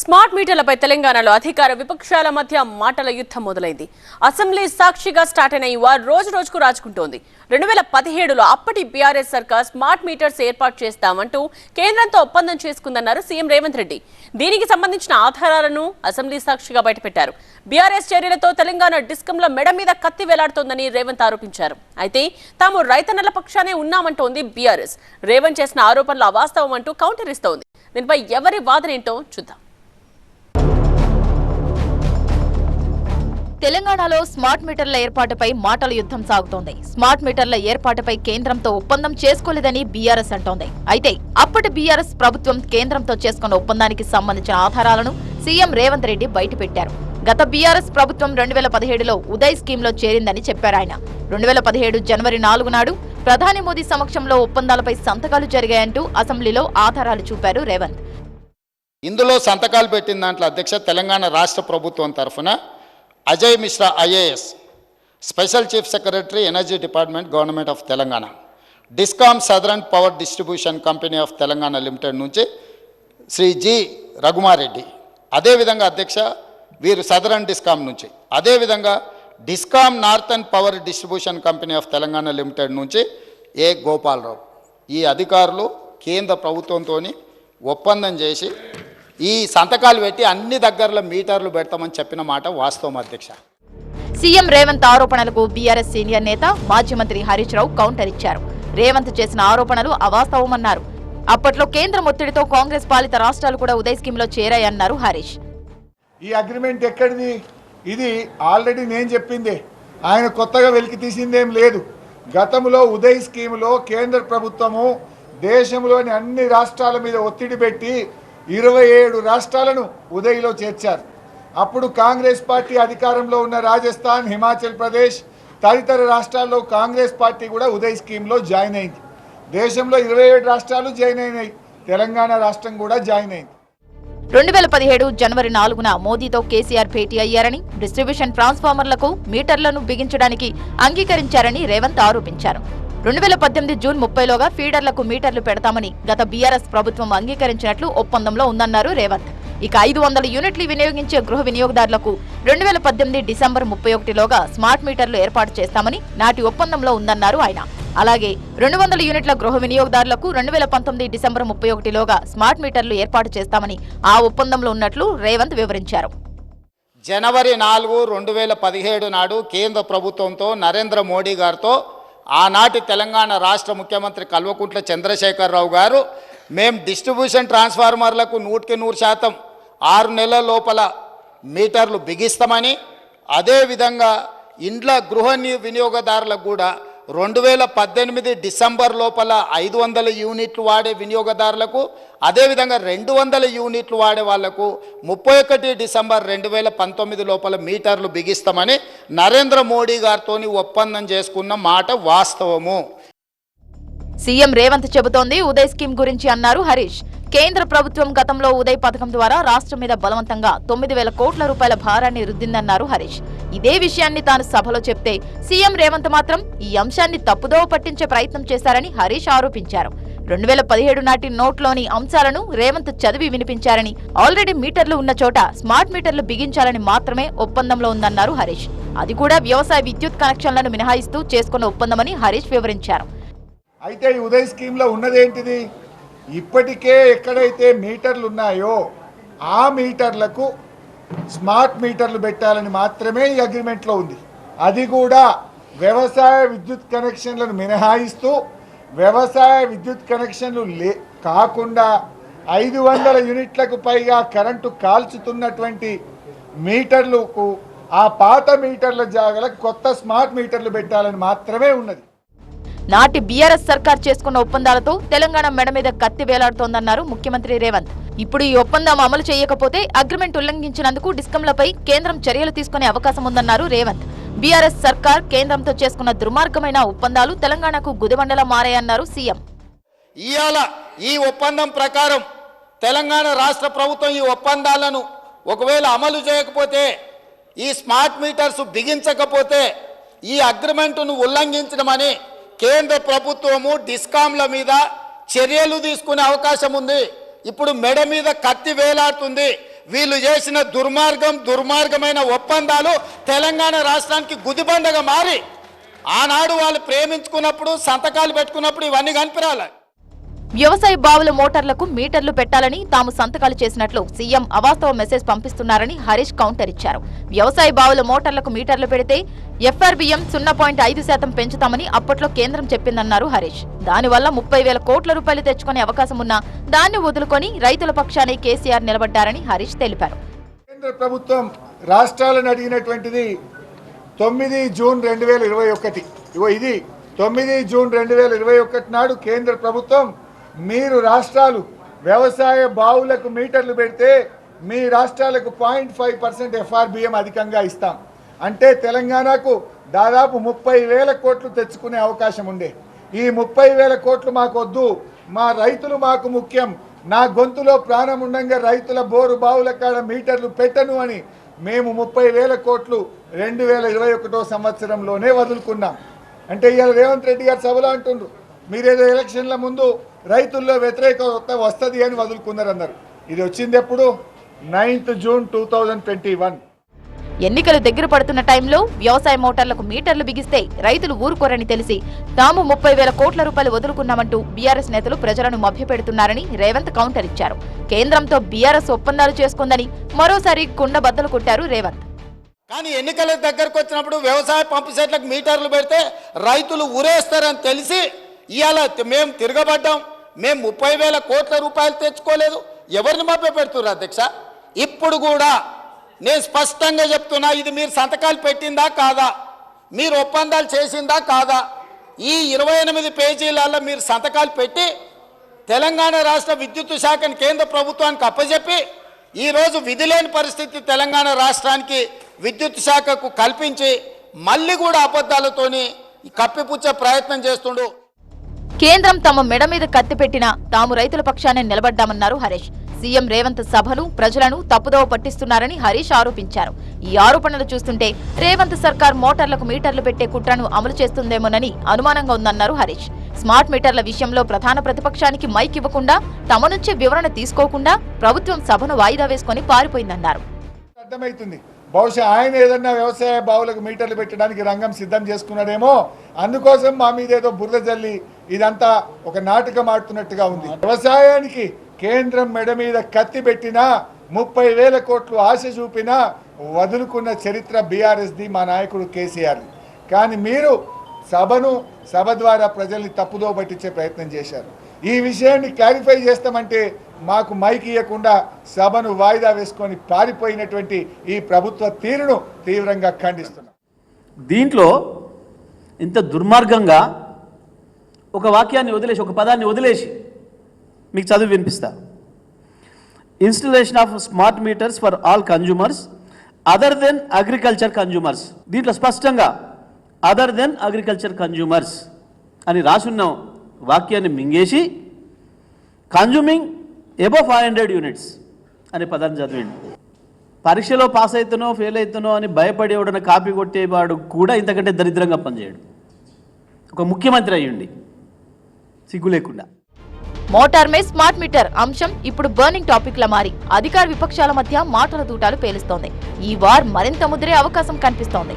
Smart మీటర్లపై తెలంగాణలో అధికార విపక్షాల మధ్య మాటల యుద్ధం మొదలైంది. అసెంబ్లీ సాక్షిగా స్టార్ట్ అయిన ఈ వార్ రోజు రోజుకు రాజుకుంటోంది. రెండు వేల పదిహేడులో అప్పటి బీఆర్ఎస్ సర్కార్ స్మార్ట్ మీటర్స్ ఏర్పాటు చేస్తామంటూ కేంద్రంతో ఒప్పందం చేసుకుందన్నారు సీఎం రేవంత్ రెడ్డి. దీనికి సంబంధించిన ఆధారాలను అసెంబ్లీ సాక్షిగా బయటపెట్టారు. బీఆర్ఎస్ చర్యలతో తెలంగాణ డిస్కంల మెడ మీద కత్తి వేలాడుతోందని రేవంత్ ఆరోపించారు. అయితే తాము రైతన్నల పక్షానే ఉన్నామంటోంది బీఆర్ఎస్. రేవంత్ చేసిన ఆరోపణలు అవాస్తవం అంటూ కౌంటర్ ఇస్తోంది. దీనిపై ఎవరి వాదన ఏంటో చూద్దాం. తెలంగాణలో స్మార్ట్ మీటర్ల ఏర్పాటుపై మాటల యుద్ధం సాగుతోంది. స్మార్ట్ మీటర్ల ఏర్పాటుపై కేంద్రంతో ఒప్పందం చేసుకోలేదని బీఆర్ఎస్ అంటోంది. అయితే అప్పటి బీఆర్ఎస్ ప్రభుత్వం కేంద్రంతో చేసుకున్న ఒప్పందానికి సంబంధించిన ఆధారాలను సీఎం రేవంత్ రెడ్డి బయటపెట్టారు. గత బీఆర్ఎస్ ప్రభుత్వం రెండు వేల పదిహేడులో ఉదయ్ స్కీమ్లో చేరిందని చెప్పారు ఆయన. రెండు వేల పదిహేడు జనవరి నాలుగు నాడు ప్రధాని మోదీ సమక్షంలో ఒప్పందాలపై సంతకాలు జరిగాయంటూ అసెంబ్లీలో ఆధారాలు చూపారు రేవంత్. ఇందులో సంతకాలు పెట్టిన దాంట్లో అధ్యక్ష తెలంగాణ రాష్ట్ర ప్రభుత్వం తరఫున Ajay Mishra IAS special chief secretary energy department government of Telangana DISCOM southern power distribution company of Telangana limited నుంచి శ్రీ జి. రఘుమారెడ్డి. అదేవిధంగా అధ్యక్ష వీరు సదరన్ డిస్కామ్ నుంచి. అదేవిధంగా DISCOM northern power distribution company of Telangana limited నుంచి ఏ. గోపాలరావు. ఈ అధికారులు కేంద్ర ప్రభుత్వంతో ఒప్పందం చేసి ఈ సంతకాలు పెట్టి అన్ని దగ్గరలో మీటర్లు పెడతామని చెప్పిన మాట వాస్తవం అధ్యక్ష. సీఎం రేవంత్ ఆరోపణలకు బీఆర్ఎస్ సీనియర్ నేత మాజీ మంత్రి హరీష్ రావు కౌంటర్ ఇచ్చారు. రేవంత్ చేసిన ఆరోపణలు అవాస్తవమన్నారు. అప్పట్లో కేంద్రం ఒత్తిడితో కాంగ్రెస్ పాలిత రాష్ట్రాలు కూడా ఉదయ్ స్కీమ్లో చేరాయన్నారు హరీష్. ఈ అగ్రిమెంట్ ఎక్కడిది? ఇది ఆల్రెడీ నేను చెప్పిందే. ఆయన కొత్తగా వెలికి తీసిందేం లేదు. గతంలో ఉదయ్ స్కీములో కేంద్ర ప్రభుత్వము దేశంలోని అన్ని రాష్ట్రాల మీద ఒత్తిడి పెట్టి ఇరవై ఏడు రాష్ట్రాలను ఉదయ్లో చేర్చారు. అప్పుడు కాంగ్రెస్ పార్టీ అధికారంలో ఉన్న రాజస్థాన్ హిమాచల్ ప్రదేశ్ తదితర రాష్ట్రాల్లో కాంగ్రెస్ పార్టీ కూడా ఉదయ్ స్కీమ్లో జాయిన్ అయింది. దేశంలో ఇరవై ఏడు రాష్ట్రాలు జాయిన్ అయినాయి. తెలంగాణ రాష్ట్రం కూడా జాయిన్ అయింది. రెండు వేల పదిహేడు జనవరి నాలుగున మోదీతో కేసీఆర్ భేటీ అయ్యారని డిస్ట్రిబ్యూషన్ ట్రాన్స్ఫార్మర్లకు మీటర్లను బిగించడానికి అంగీకరించారని రేవంత్ ఆరోపించారు. రెండు వేల పద్దెనిమిది జూన్ ముప్పైలోగా ఫీడర్లకు మీటర్లు పెడతామని గత బీఆర్ఎస్ ప్రభుత్వం అంగీకరించినట్లు ఒప్పందంలో ఉందన్నారు రేవంత్. ఇక ఐదు వందల యూనిట్లు వినియోగించే గృహ వినియోగదారులకు రెండు వేల పద్దెనిమిది డిసెంబర్ ముప్పై ఒకటిలోగా స్మార్ట్ మీటర్లు ఏర్పాటు చేస్తామని నాటి ఒప్పందంలో ఉందన్నారు ఆయన. అలాగే రెండు వందల యూనిట్ల గృహ వినియోగదారులకు రెండు వేల పంతొమ్మిది డిసెంబర్ ముప్పై ఒకటిలోగా స్మార్ట్ మీటర్లు ఏర్పాటు చేస్తామని ఆ ఒప్పందంలో ఉన్నట్లు రేవంత్ వివరించారు. జనవరి నాలుగు రెండు వేల పదిహేడు నాడు కేంద్ర ప్రభుత్వంతో నరేంద్ర మోడీ గారితో ఆనాటి తెలంగాణ రాష్ట్ర ముఖ్యమంత్రి కల్వకుంట్ల చంద్రశేఖరరావు గారు మేము డిస్ట్రిబ్యూషన్ ట్రాన్స్ఫార్మర్లకు నూటికి నూరు శాతం ఆరు నెలల లోపల మీటర్లు బిగిస్తామని అదేవిధంగా ఇండ్ల గృహ వినియోగదారులకు కూడా రెండు వేల పద్దెనిమిది డిసెంబర్ లోపల ఐదు వందల యూనిట్లు వాడే వినియోగదారులకు అదేవిధంగా రెండు వందల యూనిట్లు వాడే వాళ్ళకు ముప్పై ఒకటి డిసెంబర్ రెండు వేల పంతొమ్మిది లోపల మీటర్లు బిగిస్తామని నరేంద్ర మోడీ గారితో ఒప్పందం చేసుకున్న మాట వాస్తవము. సీఎం రేవంత్ చెబుతోంది ఉదయ్ స్కీమ్ గురించి అన్నారు హరీష్. కేంద్ర ప్రభుత్వం గతంలో ఉదయ్ పథకం ద్వారా రాష్ట్రం మీద బలవంతంగా తొమ్మిది వేల కోట్ల రూపాయల భారాన్ని రుద్దిందన్నారు హరీష్. ఇదే విషయాన్ని తాను సభలో చెప్తే సీఎం రేవంత్ మాత్రం ఈ అంశాన్ని తప్పుదోవ పట్టించే ప్రయత్నం చేశారని హరీష్ ఆరోపించారు. రెండు వేల పదిహేడు నాటి నోట్లోని అంశాలను రేవంత్ చదివి వినిపించారని ఆల్రెడీ మీటర్లు ఉన్న చోట స్మార్ట్ మీటర్లు బిగించాలని మాత్రమే ఒప్పందంలో ఉందన్నారు హరీష్. అది కూడా వ్యవసాయ విద్యుత్ కనెక్షన్లను మినహాయిస్తూ చేసుకున్న ఒప్పందమని హరీష్ వివరించారు. అయితే ఈ ఉదయ్ స్కీమ్లో ఉన్నదేంటిది? ఇప్పటికే ఎక్కడైతే మీటర్లు ఉన్నాయో ఆ మీటర్లకు స్మార్ట్ మీటర్లు పెట్టాలని మాత్రమే ఈ అగ్రిమెంట్లో ఉంది. అది కూడా వ్యవసాయ విద్యుత్ కనెక్షన్లను మినహాయిస్తూ వ్యవసాయ విద్యుత్ కనెక్షన్లు లే కాకుండా ఐదు వందల యూనిట్లకు పైగా కరెంటు కాల్చుతున్నటువంటి మీటర్లకు ఆ పాత మీటర్ల జాగలకు కొత్త స్మార్ట్ మీటర్లు పెట్టాలని మాత్రమే ఉన్నది. నాటి బీఆర్ఎస్ సర్కార్ చేసుకున్న ఒప్పందాలతో తెలంగాణ మెడ మీద కత్తి వేలాడుతోందన్నారు ముఖ్యమంత్రి రేవంత్. ఇప్పుడు ఈ ఒప్పందం అమలు చేయకపోతే అగ్రిమెంట్ ఉల్లంఘించినందుకు డిస్కంలపై కేంద్రం చర్యలు తీసుకునే అవకాశం ఉందన్నారు రేవంత్. బీఆర్ఎస్ సర్కార్ కేంద్రంతో చేసుకున్న దుర్మార్గమైన ఒప్పందాలు తెలంగాణకు గుదిబండలా మారాయన్నారు సీఎం. ఇవాళ ఈ ఒప్పందం ప్రకారం తెలంగాణ రాష్ట్ర ప్రభుత్వం ఈ ఒప్పందాలను ఒకవేళ అమలు చేయకపోతే ఈ స్మార్ట్ మీటర్స్ బిగించకపోతే ఈ అగ్రిమెంటును ఉల్లంఘించడమని కేంద్ర ప్రభుత్వము డిస్కాంల మీద చర్యలు తీసుకునే అవకాశం ఉంది. ఇప్పుడు మెడ మీద కత్తి వేలాడుతుంది. వీళ్ళు చేసిన దుర్మార్గం దుర్మార్గమైన ఒప్పందాలు తెలంగాణ రాష్ట్రానికి గుదిబండగా మారి ఆనాడు వాళ్ళు ప్రేమించుకున్నప్పుడు సంతకాలు పెట్టుకున్నప్పుడు ఇవన్నీ కనిపిరాలి. వ్యవసాయ బావుల మోటార్లకు మీటర్లు పెట్టాలని తాము సంతకాలు చేసినట్లు సీఎం అవాస్తవ మెసేజ్ పంపిస్తున్నారని హరీష్ కౌంటర్ ఇచ్చారు. వ్యవసాయ బావుల మోటార్లకు మీటర్లు పెడితే ఎఫ్ఆర్బిఎం సున్నా పాయింట్ ఐదు శాతం పెంచుతామని అప్పట్లో కేంద్రం చెప్పిందన్నారు హరీష్. దానివల్ల ముప్పై వేల కోట్ల రూపాయలు తెచ్చుకునే అవకాశం ఉన్నా దాన్ని వదులుకొని రైతుల పక్షానే కేసీఆర్ నిలబడ్డారని హరీష్ తెలిపారు. కేంద్ర ప్రభుత్వం రాష్ట్రాలను అడిగినటువంటిది తొమ్మిది జూన్ రెండు వేల ఇరవై ఒకటి. ఇగో ఇది తొమ్మిది జూన్ రెండు వేల ఇరవై ఒకటి నాడు కేంద్ర ప్రభుత్వం మీరు రాష్ట్రాలు వ్యవసాయ బావులకు మీటర్లు పెడితే మీ రాష్ట్రాలకు పాయింట్ ఫైవ్ పర్సెంట్ ఎఫ్ఆర్బిఎం అధికంగా ఇస్తాం. అంటే తెలంగాణకు దాదాపు ముప్పై వేల కోట్లు తెచ్చుకునే అవకాశం ఉండే. ఈ ముప్పై వేల కోట్లు మాకు వద్దు మా రైతులు మాకు ముఖ్యం. నా గొంతులో ప్రాణం ఉండంగా రైతుల బోరు బావుల కాడ మీటర్లు పెట్టను అని మేము ముప్పై వేల కోట్లు రెండు వేల ఇరవై ఒకటో సంవత్సరంలోనే వదులుకున్నాం. అంటే ఇవాళ రేవంత్ రెడ్డి గారు సభలో అంటుండ్రు. మీరేదో ఎలక్షన్ల ముందు రైతుల్లో వ్యతిరేకత వస్తుంది అని వదులుకున్నారు అన్నారు ఇది వచ్చింది ఎప్పుడు? Ninth June two thousand twenty one. ఎన్నికలు దగ్గర పడుతున్న టైంలో వ్యవసాయ మోటార్లకు మీటర్లు బిగిస్తే రైతులు ఊరుకోరని తెలిసి తాము ముప్పై వేల కోట్ల రూపాయలు వదులుకున్నామంటూ బీఆర్ఎస్ నేతలు ప్రజలను మభ్యపెడుతున్నారని రేవంత్ కౌంటర్ ఇచ్చారు. కేంద్రంతో బీఆర్ఎస్ ఒప్పందాలు చేసుకుందని మరోసారి కుండ బద్దలు కొట్టారు రేవంత్. కానీ ఎన్నికల దగ్గరకు వచ్చినప్పుడు వ్యవసాయ పంపు సెట్లకు మీటర్లు పెడితే రైతులు ఊరేస్తారని తెలిసి ఇవాళ మేము తిరగబడ్డాం. మేము ముప్పై వేల కోట్ల రూపాయలు తెచ్చుకోలేదు. ఎవరిని మభ్య పెడుతున్నారు అధ్యక్ష? ఇప్పుడు కూడా నేను స్పష్టంగా చెప్తున్నా ఇది మీరు సంతకాలు పెట్టిందా కాదా? మీరు ఒప్పందాలు చేసిందా కాదా? ఈ ఇరవై ఎనిమిది పేజీలలో మీరు సంతకాలు పెట్టి తెలంగాణ రాష్ట్ర విద్యుత్ శాఖను కేంద్ర ప్రభుత్వానికి అప్పజెప్పి ఈరోజు విధి లేని పరిస్థితి తెలంగాణ రాష్ట్రానికి విద్యుత్ శాఖకు కల్పించి మళ్ళీ కూడా అబద్ధాలతోని కప్పిపుచ్చే ప్రయత్నం చేస్తుండు. కేంద్రం తమ మెడ మీద కత్తిపెట్టినా తాము రైతుల పక్షానే నిలబడ్డామన్నారు హరీష్. సీఎం రేవంత్ సభను ప్రజలను తప్పుదోవ పట్టిస్తున్నారని హరీష్ ఆరోపించారు. ఈ ఆరోపణలు చూస్తుంటే రేవంత్ సర్కార్ మోటార్లకు మీటర్లు పెట్టే కుట్రను అమలు చేస్తుందేమోనని అనుమానంగా ఉందన్నారు హరీష్. స్మార్ట్ మీటర్ల విషయంలో ప్రధాన ప్రతిపక్షానికి మైక్ ఇవ్వకుండా తమ నుంచి వివరణ తీసుకోకుండా ప్రభుత్వం సభను వాయిదా వేసుకుని పారిపోయిందన్నారు. అర్థమవుతుంది. బహుశా ఆయన ఏదన్నా వ్యవసాయ బావులకు మీటర్లు పెట్టడానికి రంగం సిద్ధం చేసుకున్నాడేమో. అందుకోసం మా మీద ఏదో బురద జల్లి ఇదంతా ఒక నాటకం ఆడుతున్నట్టుగా ఉంది. వ్యవసాయానికి కేంద్రం మెడ మీద కత్తి పెట్టినా ముప్పై వేల కోట్లు ఆశ చూపినా వదులుకున్న చరిత్ర బీఆర్ఎస్ది మా నాయకుడు కేసీఆర్. కానీ మీరు సభను సభ ద్వారా ప్రజల్ని తప్పుదో పట్టించే ప్రయత్నం చేశారు. ఈ విషయాన్ని క్లారిఫై చేస్తామంటే మాకు మైక్ ఇవ్వకుండా సభను వాయిదా వేసుకొని పారిపోయినటువంటి ఈ ప్రభుత్వ తీరును తీవ్రంగా ఖండిస్తున్నాం. దీంట్లో ఇంత దుర్మార్గంగా ఒక వాక్యాన్ని వదిలేసి ఒక పదాన్ని వదిలేసి మీకు చదువు వినిపిస్తా. Installation of smart meters for all consumers other than agriculture consumers దీంట్లో స్పష్టంగా అదర్ దెన్ అగ్రికల్చర్ కన్జ్యూమర్స్ అని రాసున్నాం. వాక్యాన్ని మింగేసి consuming above five hundred units అనే పదాన్ని చదివిండు. పరీక్షలో పాస్ అవుతానో ఫెయిల్ అవుతానో అని భయపడి ఎవడన్నా కాపీ కొట్టేవాడు కూడా ఇంతకంటే దరిద్రంగా పనిచేయడు. ఒక ముఖ్యమంత్రి అయ్యుండి. సిగ్గు లేకుండా. మోటార్ మే స్మార్ట్ మీటర్ అంశం ఇప్పుడు బర్నింగ్ టాపిక్ లా మారి. అధికార విపక్షాల మధ్య మాటల తూటాలు పేలుస్తోంది. ఈ వార్ మరింత ముదిరే అవకాశం కనిపిస్తోంది.